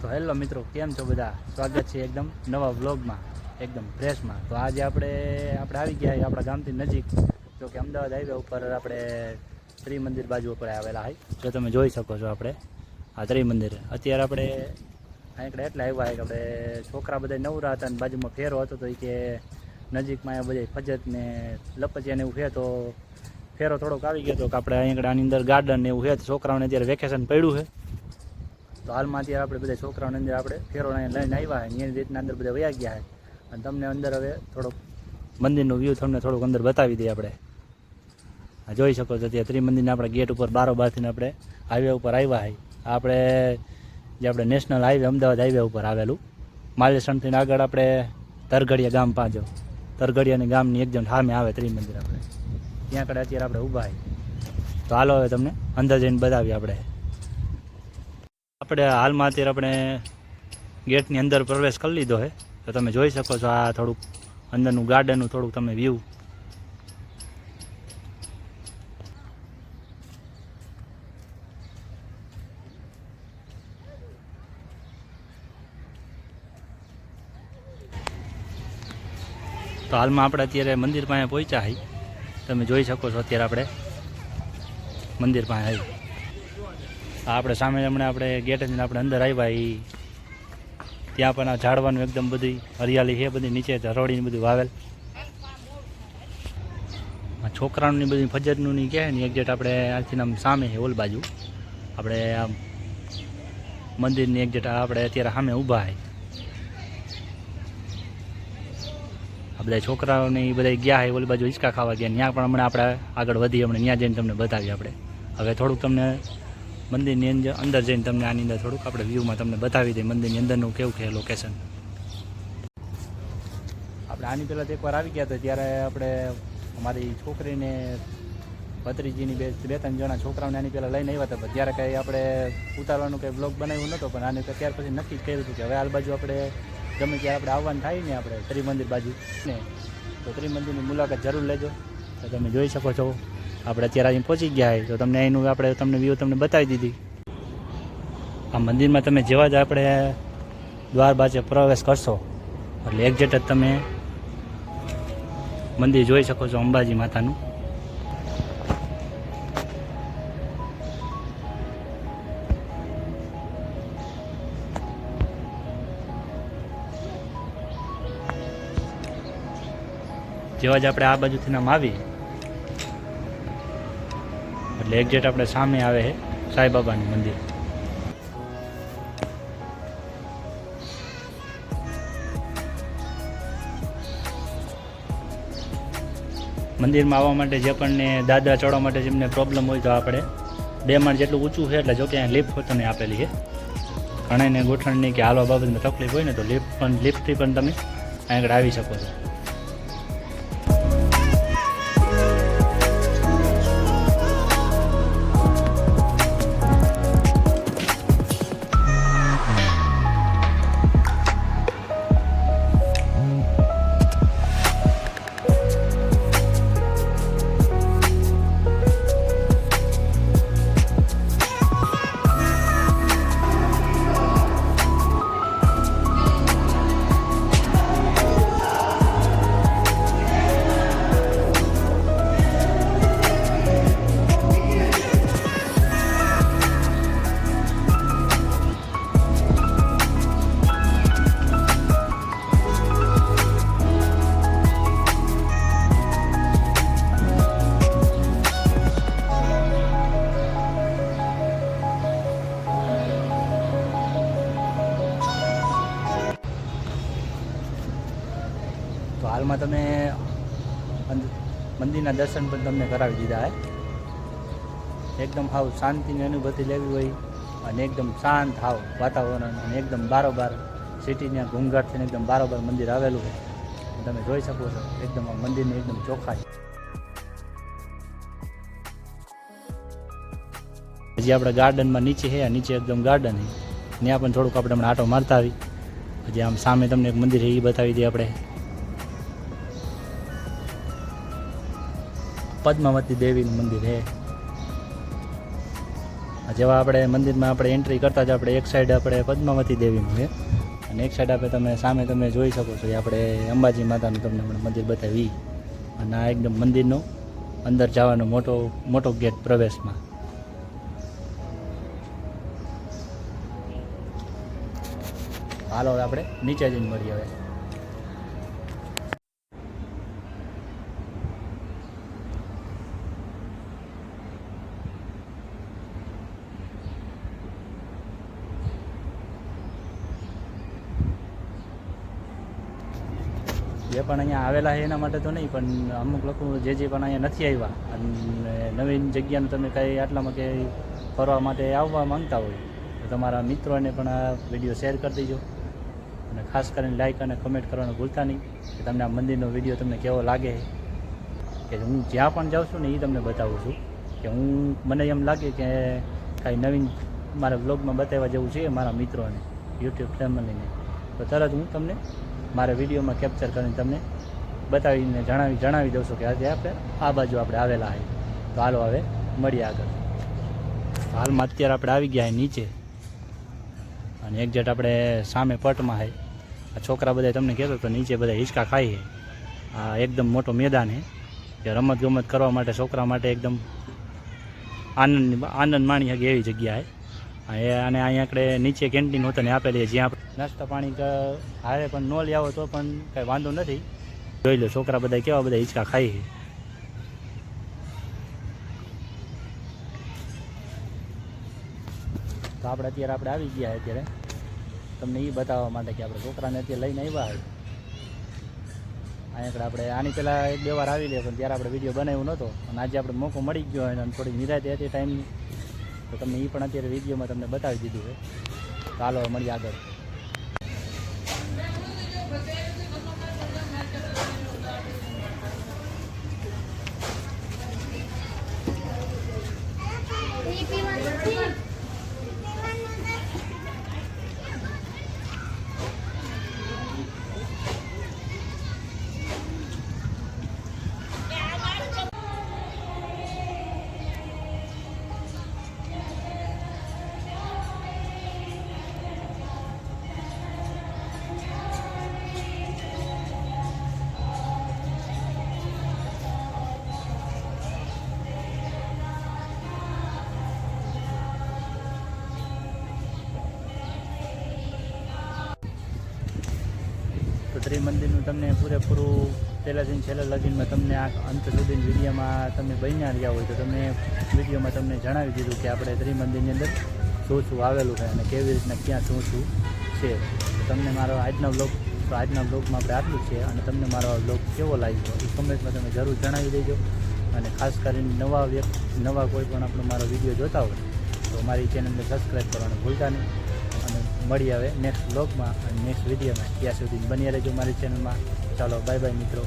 તો હેલો મિત્રો, કેમ છો બધા? સ્વાગત છે એકદમ નવા વ્લોગમાં, એકદમ ફ્રેશમાં. તો આજે આપણે આપણે આવી ગયા આપણા ગામથી નજીક, જો કે અમદાવાદ હાઈવે ઉપર આપણે ત્રિમંદિર બાજુ ઉપર આવેલા હોય જો તમે જોઈ શકો છો આપણે, આ ત્રિમંદિર. અત્યારે આપણે અહીંયા એટલે આવ્યા કે આપણે છોકરા બધા નવરા હતા અને બાજુમાં ફેરો હતો તો એ કે નજીકમાં અહીંયા બધા ફજત ને લપચિયા ને એવું છે તો ફેરો થોડોક આવી ગયો તો કે આપણે અહીંયા આની અંદર ગાર્ડન ને એવું છે. તો છોકરાઓને અત્યારે વેકેશન પડ્યું છે. તો હાલમાં અત્યારે આપણે બધા છોકરાઓને અંદર આપણે ફેરો લઈને આવ્યા હોય એની રીતના અંદર બધા વયા ગયા હોય અને તમને અંદર હવે થોડોક મંદિરનું વ્યૂ તમને થોડુંક અંદર બતાવી દઈએ આપણે. જોઈ શકો છો ત્યાં ત્રિમંદિરના આપણે ગેટ ઉપર બારોબારથી આપણે હાઈવે ઉપર આવ્યા હોય આપણે જે આપણે નેશનલ હાઈવે અમદાવાદ હાઈવે ઉપર આવેલું માલેસણથી આગળ આપણે તરઘડિયા ગામ પાંચો તરઘડિયાની ગામની એકદમ સામે આવે ત્રિમંદિર આપણે. ત્યાં આગળ અત્યારે આપણે ઊભા તો હાલો હવે તમને અંદર જઈને બતાવીએ આપણે. આપણે હાલમાં અત્યારે આપણે ગેટની અંદર પ્રવેશ કરી લીધો છે. તો તમે જોઈ શકો છો આ થોડુંક અંદરનું ગાર્ડનનું થોડુંક તમે વ્યૂ તો હાલમાં આપણે અત્યારે મંદિર પાસે પહોંચ્યા હઈ તમે જોઈ શકો છો અત્યારે આપણે મંદિર પાસે આવી આપણે સામે હમણાં આપણે ગેટ જ આપણે અંદર આવ્યા એ ત્યાં પણ આ ઝાડવાનું એકદમ બધી હરિયાળી છે, બધી નીચે ધરોડીને બધું વાવેલ. આ છોકરાઓની બધી ફજરનું ની કહે ને એક્ઝેક્ટ આપણે આથી આમ સામે છે, ઓલ બાજુ. આપણે આમ મંદિરની એક્ઝેક્ટ આપણે અત્યારે સામે ઊભા છે. આ બધા છોકરાઓને એ બધા ગયા હોય ઓલી બાજુ હિંચકા ખાવા ગયા. ત્યાં પણ હમણાં આપણે આગળ વધી, હમણાં ત્યાં જઈને તમને બતાવીએ આપણે. હવે થોડુંક તમને મંદિરની અંદર અંદર જઈને તમને આની અંદર થોડુંક આપણે વ્યૂમાં તમને બતાવી દઈએ. મંદિરની અંદરનું કેવું છે લોકેશન આપણે આની પહેલાં તો એકવાર આવી ગયા હતા. ત્યારે આપણે અમારી છોકરીને, ભત્રીજીની બે બે ત્રણ જણા છોકરાઓને આની પહેલાં લઈને આવ્યા હતા. ત્યારે કંઈ આપણે ઉતારવાનું કંઈ બ્લોગ બનાવ્યું નહોતો, પણ આને ત્યાર પછી નક્કી જ કર્યું હતું કે હવે આ બાજુ આપણે ગમે ત્યારે આપણે આવવાનું થાય ને આપણે ત્રિમંદિર બાજુ. ને તો ત્રિમંદિરની મુલાકાત જરૂર લેજો. તો તમે જોઈ શકો છો. આપણે અત્યારે અહીં પહોંચી ગયા હોય તો તમને એનું આપણે તમને વ્યૂ તમને બતાવી દીધી. આ મંદિરમાં તમે જેવા જ આપણે દ્વાર બાજે પ્રવેશ કરશો, એટલે એક્ઝેટ જ તમે મંદિર જોઈ શકો છો અંબાજી માતાનું. જેવા જ આપણે આ બાજુથી નામ આવી એટલે એક્ઝેટ આપણે સામે આવે છે સાંઈબાબાનું મંદિર. મંદિરમાં આવવા માટે જે પણ દાદરા ચડવા માટે જેમને પ્રોબ્લેમ હોય તો આપણે બે માળ જેટલું ઊંચું છે એટલે જો કે લિફ્ટ તમને આપેલી છે. ઘણાને ગોઠણની કે હાલવા બાબતમાં તકલીફ હોય ને તો લિફ્ટ પણ લિફ્ટથી પણ તમે આગળ આવી શકો છો. હાલમાં તમે મંદિરના દર્શન પણ તમને કરાવી દીધા હે. એકદમ હાવ શાંતિની અનુભૂતિ લેવી હોય અને એકદમ શાંત હાવ વાતાવરણ અને એકદમ બારોબાર સિટીના ઘૂંઘાટથી એકદમ બારોબાર મંદિર આવેલું છે તમે જોઈ શકો છો, એકદમ મંદિરની એકદમ ચોખ્ખાઈ હજી આપણે ગાર્ડનમાં નીચે છે નીચે એકદમ ગાર્ડન છે ત્યાં પણ થોડુંક આપણે હમણાં આટો મારતા આવી. હજી આમ સામે તમને એક મંદિર છે એ બતાવી દઈએ આપણે. પદ્માવતી દેવીનું મંદિર છે જેવા આપણે મંદિરમાં આપણે એન્ટ્રી કરતા જ આપણે એક સાઈડ આપણે પદ્માવતી દેવીનું છે અને એક સાઈડ આપણે તમે સામે તમે જોઈ શકો છો આપણે અંબાજી માતાનું તમને મંદિર બતાવી. અને આ એકદમ મંદિરનો અંદર જવાનો મોટો મોટો ગેટ પ્રવેશમાં. હાલો આપણે નીચે જઈને મળીએ હવે. જે પણ અહીંયા આવેલા છે એના માટે તો નહીં, પણ અમુક લોકો જે જે પણ અહીંયા નથી આવ્યા અને નવીન જગ્યાનું તમે કાંઈ આટલામાં કે ફરવા માટે આવવા માંગતા હોય, તો તમારા મિત્રોને પણ આ વીડિયો શેર કરી દેજો. અને ખાસ કરીને લાઇક અને કમેન્ટ કરવાનું ભૂલતા નહીં, કે તમને આ મંદિરનો વીડિયો તમને કેવો લાગે કે હું જ્યાં પણ જાઉં છું ને એ તમને બતાવું છું, કે હું, મને એમ લાગે કે કાંઈ નવીન મારા બ્લોગમાં બતાવવા જેવું છે મારા મિત્રોને યુટ્યુબ ફેમિલીને તો તરત હું તમને મારા વિડીયોમાં કેપ્ચર કરીને તમને બતાવીને જણાવી જણાવી દઉં છું કે આજે આપણે આ બાજુ આપણે આવેલા હોય તો હાલો હવે મળીએ આગળ. હાલમાં અત્યારે આપણે આવી ગયા નીચે. અને એક્ઝેટ આપણે સામે પટમાં હે. આ છોકરા બધા તમને કહેતો તો નીચે બધા હિંચકા ખાઈ આ એકદમ મોટો મેદાન છે કે રમત ગમત કરવા માટે, છોકરા માટે એકદમ આનંદ આનંદ માણી શકે એવી જગ્યા છે અને અહીંયા આપણે નીચે કેન્ટીન હોતા ને આપેલી જ્યાં નાસ્તા પાણી હારે પણ ન લઈ આવો તો પણ કાંઈ વાંધો નથી. જોઈ લો છોકરા બધા કેવા બધા હિંચકા ખાઈ તો આપણે અત્યારે આપણે આવી ગયા અત્યારે. તમને એ બતાવવા માટે કે આપણે છોકરાને અત્યારે લઈને આવ્યા હોય અહીંયા આપણે આની પહેલાં એક બે વાર આવી લે, પણ ત્યારે આપણે વીડિયો બનાવ્યો નહોતો. અને આજે આપણે મોકો મળી ગયો હોય અને થોડી નિરાતે હતી ટાઈમની. તો તમને એ પણ અત્યારે વિડીયોમાં તમને બતાવી દીધું છે. ચાલો મળીએ આગળ. તો મંદિરનું તમને પૂરેપૂરું પહેલાંથી છેલ્લા લગીનમાં તમને આ અંત સુધી વિડીયોમાં તમે બન્યા રહ્યા હોય તો તમે વિડીયોમાં તમને જણાવી દીધું કે આપણે ત્રિમંદિરની અંદર શું શું આવેલું છે અને કેવી રીતના ક્યાં શું શું છે. તમને મારો આજનો બ્લોગ તો આજના બ્લોગમાં આપણે આટલું છે અને તમને મારો બ્લોગ કેવો લાગ્યો એ કમેન્ટમાં તમે જરૂર જણાવી દેજો. અને ખાસ કરીને નવા વ્યક્તિ, નવા કોઈ પણ આપણો મારો વીડિયો જોતા હોય તો મારી ચેનલને સબસ્ક્રાઈબ કરવાનું ભૂલતા નહીં. મળી આવે નેક્સ્ટ બ્લોગમાં અને નેક્સ્ટ વિડીયોમાં ત્યાં સુધી બની રહેજો મારી ચેનલમાં ચાલો બાય બાય મિત્રો.